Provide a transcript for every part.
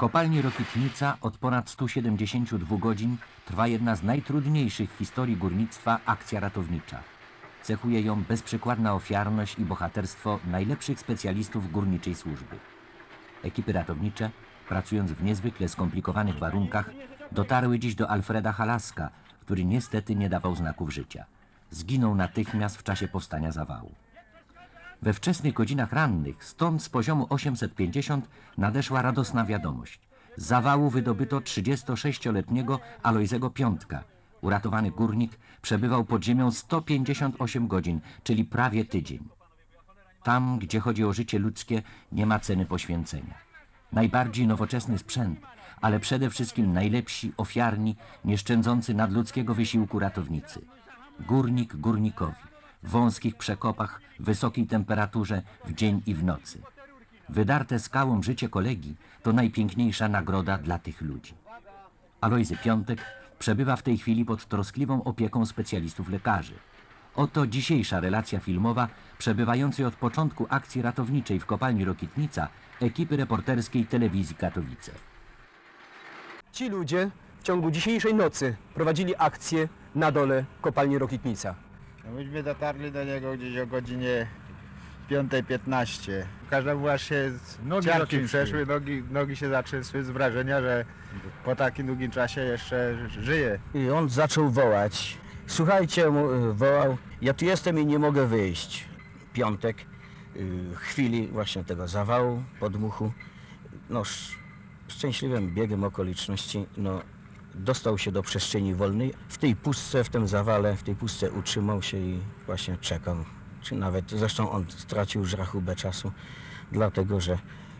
kopalni Rokitnica od ponad 172 godzin trwa jedna z najtrudniejszych w historii górnictwa akcja ratownicza. Cechuje ją bezprzykładna ofiarność i bohaterstwo najlepszych specjalistów górniczej służby. Ekipy ratownicze, pracując w niezwykle skomplikowanych warunkach, dotarły dziś do Alfreda Halaska, który niestety nie dawał znaków życia. Zginął natychmiast w czasie powstania zawału. We wczesnych godzinach rannych, stąd z poziomu 850 nadeszła radosna wiadomość. Z zawału wydobyto 36-letniego Alojzego Piątka. Uratowany górnik przebywał pod ziemią 158 godzin, czyli prawie tydzień. Tam, gdzie chodzi o życie ludzkie, nie ma ceny poświęcenia. Najbardziej nowoczesny sprzęt, ale przede wszystkim najlepsi, ofiarni, nieszczędzący nadludzkiego wysiłku ratownicy. Górnik górnikowi, wąskich przekopach, wysokiej temperaturze, w dzień i w nocy. Wydarte skałą życie kolegi to najpiękniejsza nagroda dla tych ludzi. Alojzy Piątek przebywa w tej chwili pod troskliwą opieką specjalistów lekarzy. Oto dzisiejsza relacja filmowa przebywającej od początku akcji ratowniczej w kopalni Rokitnica ekipy reporterskiej telewizji Katowice. Ci ludzie w ciągu dzisiejszej nocy prowadzili akcję na dole kopalni Rokitnica. No myśmy dotarli do niego gdzieś o godzinie 5.15. Każdemu aż się Nogi ciarki zaczęły. przeszły, nogi, nogi się zatrzęsły z wrażenia, że po takim długim czasie jeszcze żyje. I on zaczął wołać. Słuchajcie, y, wołał, ja tu jestem i nie mogę wyjść. Piątek, y, chwili właśnie tego zawału, podmuchu, no sz- szczęśliwym biegiem okoliczności, no dostał się do przestrzeni wolnej. W tej pustce, w tym zawale, w tej pustce utrzymał się i właśnie czekał. Czy nawet, zresztą on stracił już rachubę czasu, dlatego że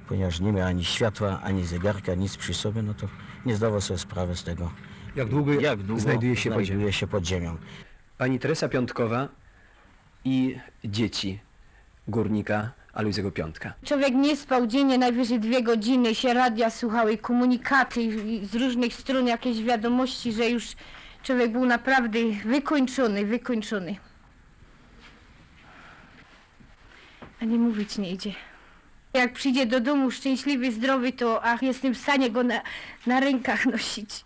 ponieważ nie miał ani światła, ani zegarka, nic przy sobie, no to nie zdawał sobie sprawy z tego, Jak długo, jak długo znajduje się pod znajduje się pod ziemią. Pani Teresa Piątkowa i dzieci górnika Alojzego Piątka. Człowiek nie spał dziennie, najwyżej dwie godziny, się radia słuchały, komunikaty i z różnych stron, jakieś wiadomości, że już człowiek był naprawdę wykończony, wykończony. A nie mówić nie idzie. Jak przyjdzie do domu szczęśliwy, zdrowy, to ach, jestem w stanie go na, na rękach nosić.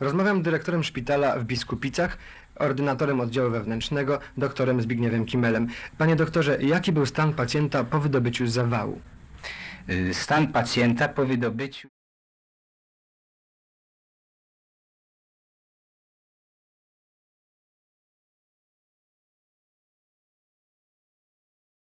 Rozmawiam z dyrektorem szpitala w Biskupicach, ordynatorem oddziału wewnętrznego, doktorem Zbigniewem Kimelem. Panie doktorze, jaki był stan pacjenta po wydobyciu zawału? Y, Stan pacjenta po wydobyciu